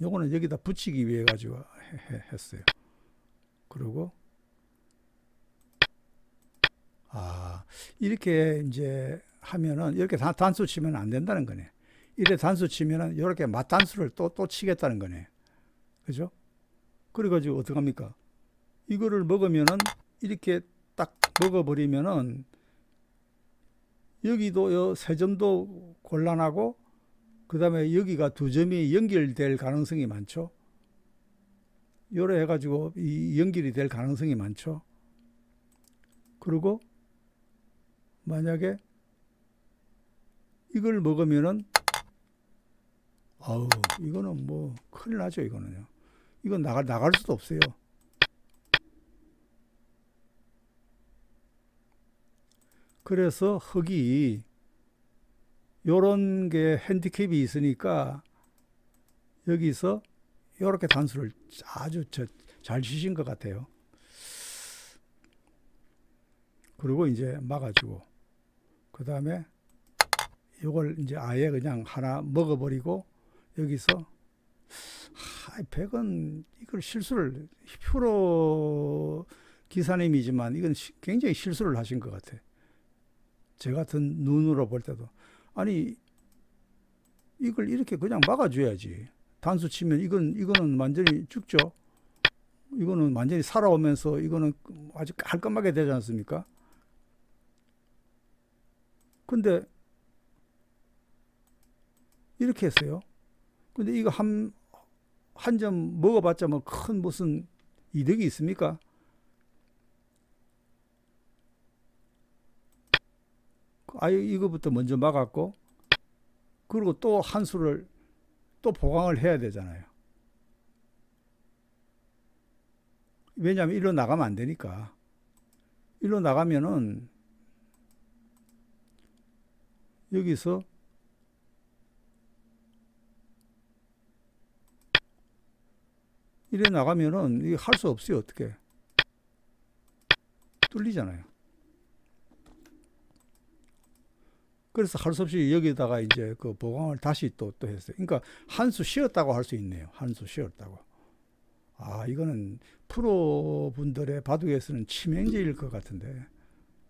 요거는 여기다 붙이기 위해 가지고 했어요. 그리고 아 이렇게 이제 하면은 이렇게 단, 단수 치면 안 된다는 거네. 이래 단수 치면은 이렇게 맞단수를 또 또 치겠다는 거네. 그죠? 그래가지고 어떡합니까? 이거를 먹으면은 이렇게 딱 먹어버리면은 여기도 요 세 점도 곤란하고 그 다음에 여기가 두 점이 연결될 가능성이 많죠. 요래 해가지고 이 연결이 될 가능성이 많죠. 그리고 만약에 이걸 먹으면은 아우 이거는 뭐 큰일 나죠 이거는요. 이건 나갈 나갈 수도 없어요. 그래서 흙이 요런 게 핸디캡이 있으니까 여기서 요렇게 단수를 아주 저, 잘 치신 것 같아요. 그리고 이제 막아주고 그 다음에 요걸 이제 아예 그냥 하나 먹어버리고 여기서 하, 백은 이걸 실수를 프로 기사님이지만 이건 시- 굉장히 실수를 하신 것 같아. 제 같은 눈으로 볼 때도 아니 이걸 이렇게 그냥 막아줘야지. 단수 치면 이건 이거는 완전히 죽죠. 이거는 완전히 살아오면서 이거는 아주 깔끔하게 되지 않습니까? 근데 이렇게 했어요. 근데 이거 한 한 점 먹어봤자 뭐 큰 무슨 이득이 있습니까? 아예 이거부터 먼저 막았고 그리고 또 한 수를 또 보강을 해야 되잖아요. 왜냐하면 일로 나가면 안 되니까. 일로 나가면은 여기서 이래 나가면은 할 수 없어요. 어떻게? 뚫리잖아요. 그래서 할수 없이 여기다가 이제 그 보강을 다시 또, 또 했어요. 그러니까 한 수 쉬었다고 할 수 있네요. 한 수 쉬었다고. 아, 이거는 프로 분들의 바둑에서는 치명제일 것 같은데.